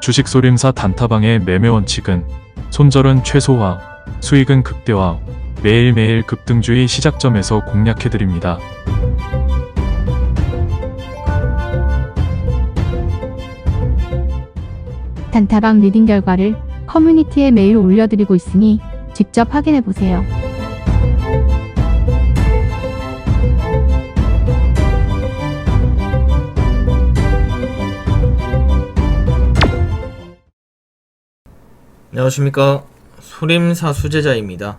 주식 소림사 단타방의 매매 원칙은 손절은 최소화, 수익은 극대화, 매일매일 급등주의 시작점에서 공략해드립니다. 단타방 리딩 결과를 커뮤니티에 매일 올려드리고 있으니 직접 확인해 보세요. 안녕하십니까. 소림사 수제자입니다.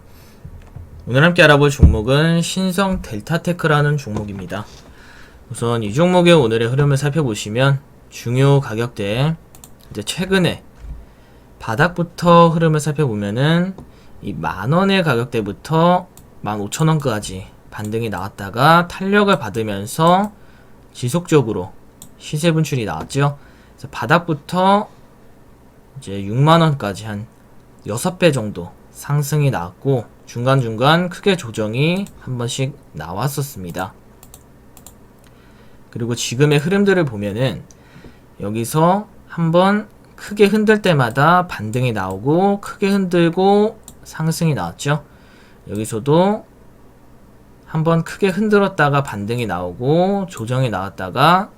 오늘 함께 알아볼 종목은 신성 델타테크라는 종목입니다. 우선 이 종목의 오늘의 흐름을 살펴보시면 중요 가격대 이제 최근에 바닥부터 흐름을 살펴보면은 이 만원의 가격대부터 15,000원까지 반등이 나왔다가 탄력을 받으면서 지속적으로 시세 분출이 나왔죠. 바닥부터 이제 6만원까지 한 6배 정도 상승이 나왔고 중간중간 크게 조정이 한 번씩 나왔었습니다. 그리고 지금의 흐름들을 보면은 여기서 한번 크게 흔들 때마다 반등이 나오고 크게 흔들고 상승이 나왔죠. 여기서도 한번 크게 흔들었다가 반등이 나오고 조정이 나왔다가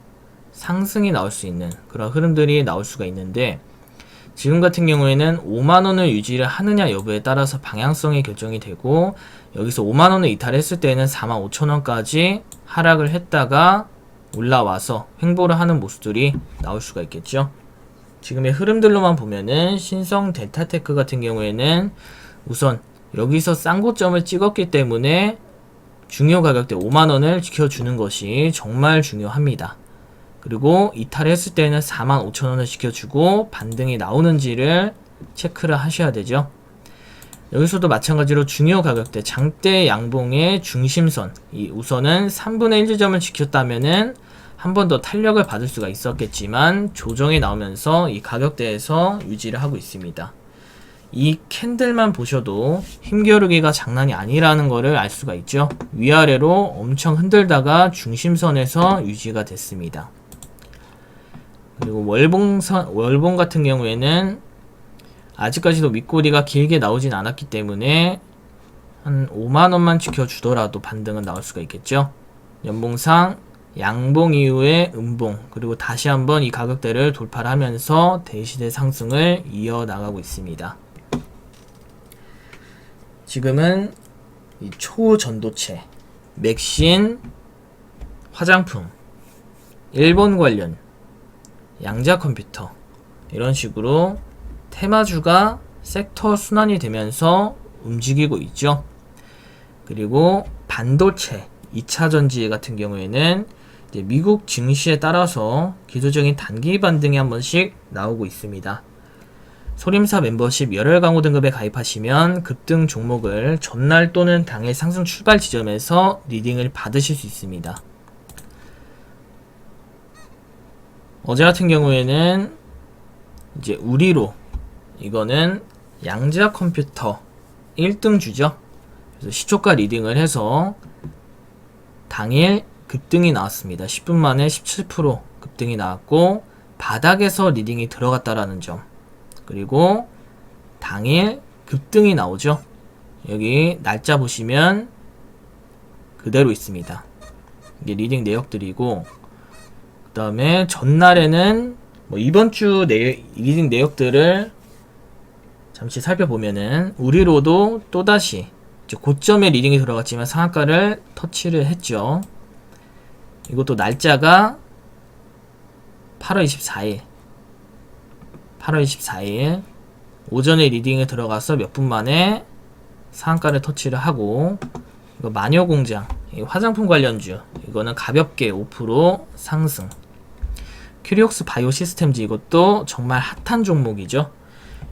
상승이 나올 수 있는 그런 흐름들이 나올 수가 있는데 지금 같은 경우에는 5만원을 유지를 하느냐 여부에 따라서 방향성이 결정이 되고 여기서 5만원을 이탈했을 때는 4만 5천원까지 하락을 했다가 올라와서 횡보를 하는 모습들이 나올 수가 있겠죠. 지금의 흐름들로만 보면은 신성 델타테크 같은 경우에는 우선 여기서 싼 고점을 찍었기 때문에 중요 가격대 5만원을 지켜주는 것이 정말 중요합니다. 그리고 이탈했을 때는 45,000원을 지켜주고 반등이 나오는지를 체크를 하셔야 되죠. 여기서도 마찬가지로 중요 가격대 장대 양봉의 중심선 이 우선은 3분의 1 지점을 지켰다면은 한 번 더 탄력을 받을 수가 있었겠지만 조정이 나오면서 이 가격대에서 유지를 하고 있습니다. 이 캔들만 보셔도 힘겨루기가 장난이 아니라는 것을 알 수가 있죠. 위아래로 엄청 흔들다가 중심선에서 유지가 됐습니다. 그리고 월봉선, 월봉 같은 경우에는 아직까지도 윗꼬리가 길게 나오진 않았기 때문에 한 5만원만 지켜주더라도 반등은 나올 수가 있겠죠. 연봉상 양봉 이후에 음봉 그리고 다시 한번 이 가격대를 돌파를 하면서 대시대 상승을 이어나가고 있습니다. 지금은 이 초전도체, 맥신, 화장품, 일본 관련, 양자 컴퓨터 이런 식으로 테마주가 섹터 순환이 되면서 움직이고 있죠. 그리고 반도체, 2차 전지 같은 경우에는 미국 증시에 따라서 기술적인 단기 반등이 한 번씩 나오고 있습니다. 소림사 멤버십 열혈 강호 등급에 가입하시면 급등 종목을 전날 또는 당일 상승 출발 지점에서 리딩을 받으실 수 있습니다. 어제 같은 경우에는 이제 우리로 이거는 양자 컴퓨터 1등 주죠. 그래서 시초가 리딩을 해서 당일 급등이 나왔습니다. 10분 만에 17% 급등이 나왔고 바닥에서 리딩이 들어갔다라는 점. 그리고 당일 급등이 나오죠. 여기 날짜 보시면 그대로 있습니다. 이게 리딩 내역들이고 그 다음에 전날에는 뭐 이번 주 내, 리딩 내역들을 잠시 살펴보면은 우리로도 또다시 고점에 리딩이 들어갔지만 상한가를 터치를 했죠. 이것도 날짜가 8월 24일 8월 24일 오전에 리딩에 들어가서 몇 분 만에 상한가를 터치를 하고 이거 마녀공장 화장품 관련주 이거는 가볍게 5% 상승 큐리옥스 바이오 시스템즈 이것도 정말 핫한 종목이죠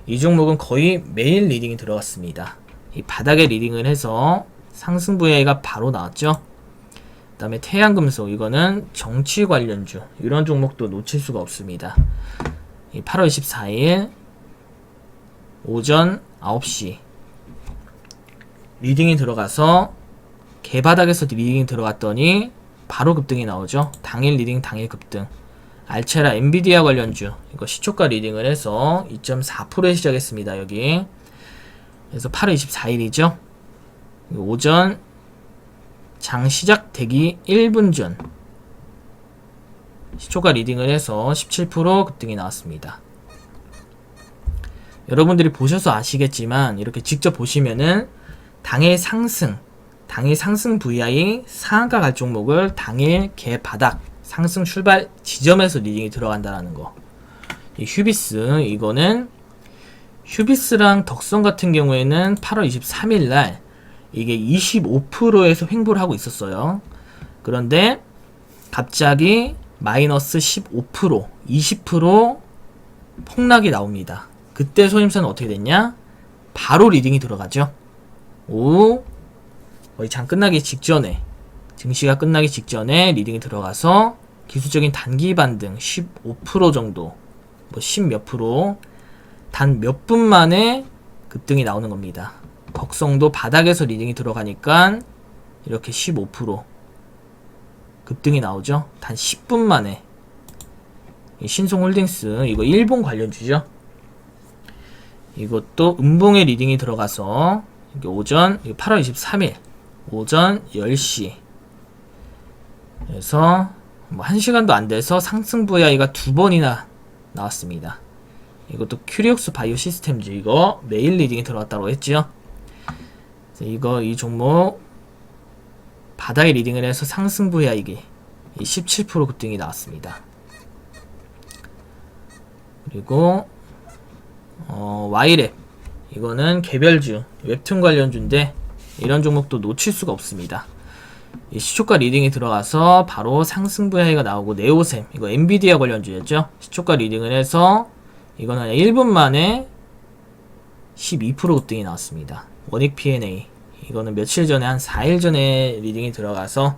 이 종목은 거의 매일 리딩이 들어갔습니다 이 바닥에 리딩을 해서 상승 부위가 바로 나왔죠 그 다음에 태양금속 이거는 정치 관련주 이런 종목도 놓칠 수가 없습니다 8월 24일 오전 9시 리딩이 들어가서 개바닥에서 리딩이 들어갔더니 바로 급등이 나오죠. 당일 리딩 당일 급등. 알체라 엔비디아 관련주 이거 시초가 리딩을 해서 2.4%에 시작했습니다. 여기. 그래서 8월 24일이죠. 오전 장 시작 되기 1분 전 시초가 리딩을 해서 17% 급등이 나왔습니다. 여러분들이 보셔서 아시겠지만 이렇게 직접 보시면은 당일 상승, 당일 상승 VI 상한가 갈 종목을 당일 개 바닥 상승 출발 지점에서 리딩이 들어간다라는 거. 이 휴비스 이거는 휴비스랑 덕선 같은 경우에는 8월 23일 날 이게 25%에서 횡보를 하고 있었어요. 그런데 갑자기 마이너스 15%, 20% 폭락이 나옵니다. 그때 소임사는 어떻게 됐냐? 바로 리딩이 들어가죠. 오, 거의 장 끝나기 직전에, 증시가 끝나기 직전에 리딩이 들어가서 기술적인 단기 반등 15% 정도, 뭐 10몇 프로, 단 몇 분 만에 급등이 나오는 겁니다. 덕성도 바닥에서 리딩이 들어가니까 이렇게 15% 급등이 나오죠. 단 10분 만에 이 신송홀딩스 이거 일본 관련주죠. 이것도 음봉에 리딩이 들어가서 오전 이게 8월 23일 오전 10시 그래서 뭐 1시간도 안 돼서 상승 VI가 두 번이나 나왔습니다. 이것도 큐리옥스 바이오 시스템즈 이거 메일 리딩이 들어갔다고 했죠. 그래서 이거 이 종목 바닥에 리딩을 해서 상승 VI기 17% 급등이 나왔습니다. 그리고 어, 와이랩 이거는 개별주 웹툰 관련주인데 이런 종목도 놓칠 수가 없습니다. 이 시초가 리딩이 들어가서 바로 상승 VI가 나오고 네오셈 이거 엔비디아 관련주였죠. 시초가 리딩을 해서 이거는 1분 만에 12% 급등이 나왔습니다. 원익 P&A 이거는 며칠 전에 한 4일 전에 리딩이 들어가서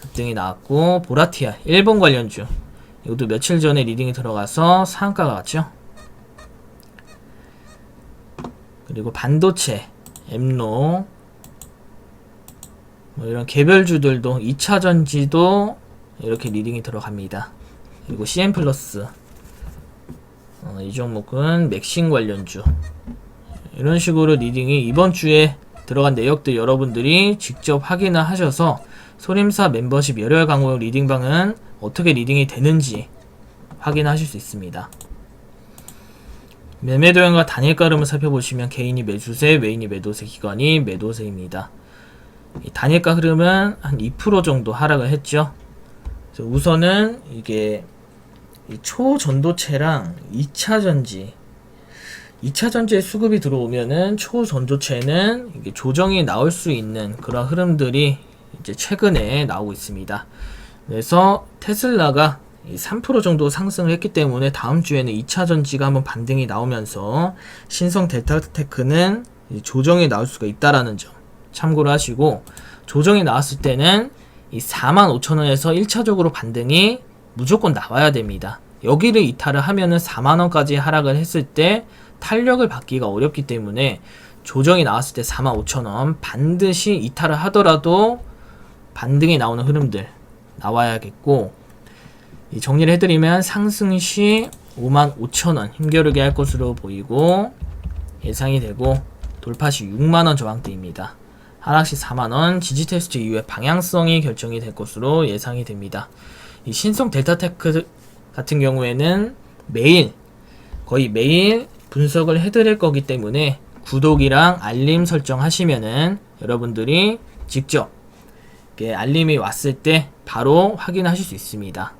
급등이 나왔고 보라티아 일본 관련주 이것도 며칠 전에 리딩이 들어가서 상한가가 갔죠. 그리고 반도체, 엠로 뭐 이런 개별주들도 2차 전지도 이렇게 리딩이 들어갑니다. 그리고 CM 플러스 어, 이 종목은 맥신 관련주 이런 식으로 리딩이 이번 주에 들어간 내역들 여러분들이 직접 확인을 하셔서 소림사 멤버십 열혈 강호 리딩방은 어떻게 리딩이 되는지 확인하실 수 있습니다. 매매 도형과 단일가 흐름을 살펴보시면 개인이 매수세, 외인이 매도세, 기관이 매도세입니다. 이 단일가 흐름은 한 2% 정도 하락을 했죠. 우선은 이게 이 초전도체랑 2차 전지 2차 전지에 수급이 들어오면은 초전도체는 이게 조정이 나올 수 있는 그런 흐름들이 이제 최근에 나오고 있습니다. 그래서 테슬라가 이3% 정도 상승을 했기 때문에 다음 주에는 2차 전지가 한번 반등이 나오면서 신성 델타테크는 이 조정이 나올 수가 있다라는 점 참고를 하시고 조정이 나왔을 때는 이 45,000원에서 1차적으로 반등이 무조건 나와야 됩니다. 여기를 이탈을 하면은 4만원까지 하락을 했을 때 탄력을 받기가 어렵기 때문에 조정이 나왔을 때 45,000원 반드시 이탈을 하더라도 반등이 나오는 흐름들 나와야겠고 이 정리를 해드리면 상승 시 55,000원 힘겨루게 할 것으로 보이고 예상이 되고 돌파 시 6만원 저항대입니다. 하락 시 4만원 지지 테스트 이후에 방향성이 결정이 될 것으로 예상이 됩니다. 이 신성 델타테크 같은 경우에는 매일 거의 매일 분석을 해드릴 거기 때문에 구독이랑 알림 설정하시면은 여러분들이 직접 알림이 왔을 때 바로 확인하실 수 있습니다.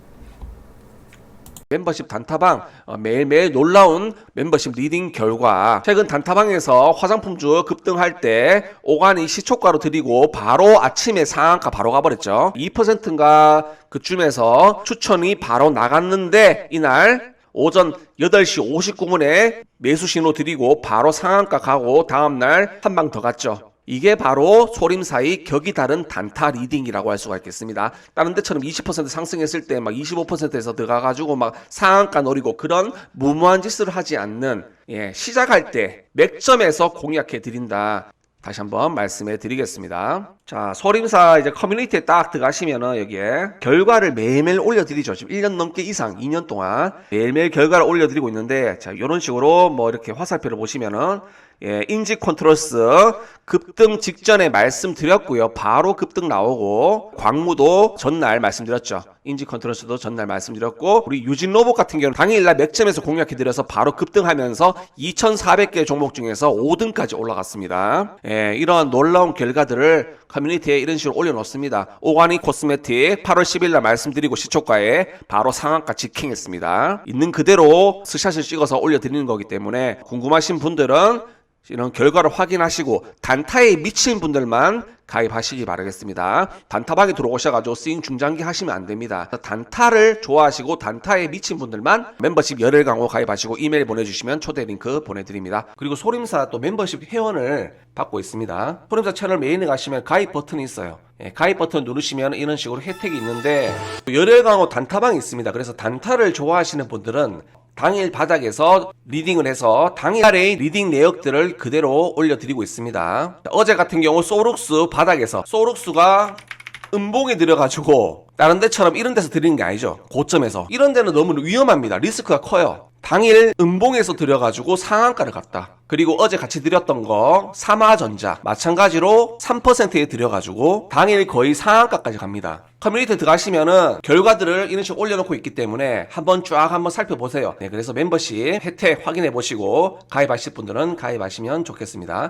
멤버십 단타방 어, 매일매일 놀라운 멤버십 리딩 결과. 최근 단타방에서 화장품주 급등할 때 오간이 시초가로 드리고 바로 아침에 상한가 바로 가버렸죠. 2%인가 그쯤에서 추천이 바로 나갔는데 이날 오전 8시 59분에 매수 신호 드리고 바로 상한가 가고 다음날 한 방 더 갔죠 이게 바로 소림사의 격이 다른 단타 리딩이라고 할 수가 있겠습니다. 다른 데처럼 20% 상승했을 때 막 25%에서 들어가가지고 막 상한가 노리고 그런 무모한 짓을 하지 않는 예, 시작할 때 맥점에서 공략해 드린다. 다시 한번 말씀해 드리겠습니다. 자, 소림사 이제 커뮤니티에 딱 들어가시면은 여기에 결과를 매일매일 올려드리죠. 지금 1년 넘게 이상, 2년 동안 매일매일 결과를 올려드리고 있는데, 자, 이런 식으로 뭐 이렇게 화살표를 보시면은, 예, 인지 컨트롤스 급등 직전에 말씀드렸고요. 바로 급등 나오고, 광무도 전날 말씀드렸죠. 인지 컨트롤스도 전날 말씀드렸고, 우리 유진 로봇 같은 경우는 당일날 맥점에서 공략해드려서 바로 급등하면서 2,400개 종목 중에서 5등까지 올라갔습니다. 예, 이런 놀라운 결과들을 커뮤니티에 이런 식으로 올려놓습니다. 오가닉 코스메틱 8월 10일 날 말씀드리고 시초가에 바로 상한가 직행했습니다. 있는 그대로 스샷을 찍어서 올려드리는 거기 때문에 궁금하신 분들은 이런 결과를 확인하시고 단타에 미친 분들만 가입하시기 바라겠습니다. 단타방에 들어오셔가지고 스윙 중장기 하시면 안 됩니다. 단타를 좋아하시고 단타에 미친 분들만 멤버십 열혈 강호 가입하시고 이메일 보내주시면 초대 링크 보내드립니다. 그리고 소림사 또 멤버십 회원을 받고 있습니다. 소림사 채널 메인에 가시면 가입 버튼이 있어요. 예, 가입 버튼 누르시면 이런 식으로 혜택이 있는데 열혈 강호 단타방이 있습니다. 그래서 단타를 좋아하시는 분들은 당일 바닥에서 리딩을 해서 당일의 리딩 내역들을 그대로 올려드리고 있습니다. 자, 어제 같은 경우 소룩스 바닥에서 소룩스가 음봉에 들어가지고 다른 데처럼 이런 데서 드리는 게 아니죠. 고점에서. 이런 데는 너무 위험합니다. 리스크가 커요. 당일 음봉에서 들여가지고 상한가를 갔다. 그리고 어제 같이 드렸던 거 삼화전자 마찬가지로 3%에 들여가지고 당일 거의 상한가까지 갑니다. 커뮤니티 들어가시면은 결과들을 이런 식으로 올려놓고 있기 때문에 한번 쫙 한번 살펴보세요. 네, 그래서 멤버십 혜택 확인해 보시고 가입하실 분들은 가입하시면 좋겠습니다.